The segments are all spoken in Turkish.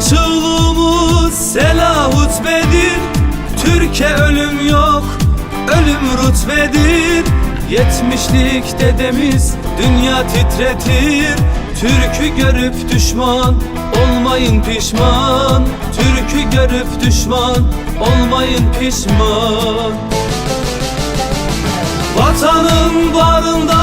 Selçuğlu'muz Sela hutbedir Türkiye ölüm yok Ölüm rutbedir Yetmişlik dedemiz Dünya titretir. Türk'ü görüp düşman Olmayın pişman. Türk'ü görüp düşman Olmayın pişman. Vatanın bağrında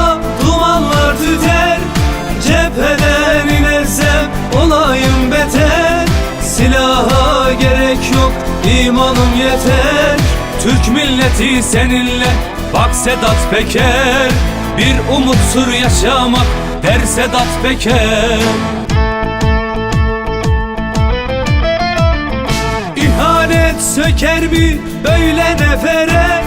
yok imanım yeter. Türk milleti seninle bak Sedat Peker. Bir umutsur yaşamak der Sedat Peker. İhanet söker mi böyle nefere?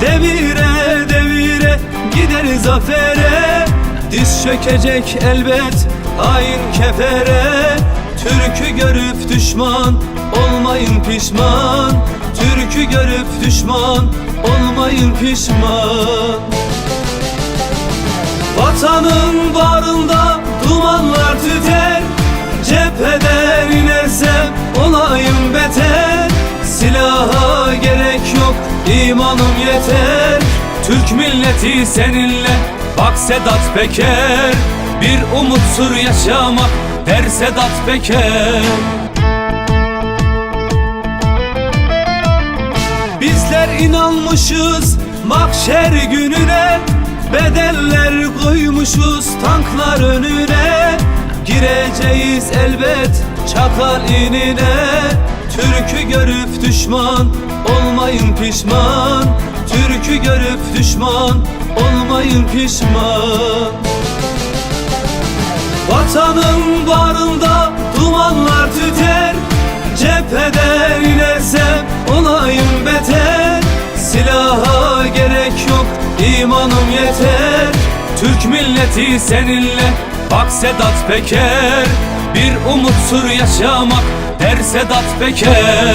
Devire devire gider zafere. Diz çökecek elbet hain kefere Türk'ü görüp düşman olmayın pişman. Türk'ü görüp düşman olmayın pişman. Vatanın bağrında dumanlar tüter. Cepheden inersem olayım beter. Silaha gerek yok imanım yeter. Türk milleti seninle bak Sedat Peker. Bir umutsur yaşamak der Sedat Peker. Bizler inanmışız mahşer gününe Bedeller koymuşuz tanklar önüne. Gireceğiz elbet çakal inine. Türk'ü görüp düşman olmayın pişman. Türk'ü görüp düşman olmayın pişman Vatanın bağrında dumanlar tüter Cepheden inersem olayım beter. Silaha gerek yok imanım yeter. Türk milleti seninle bak Sedat Peker. Bir umutsur yaşamak der Sedat Peker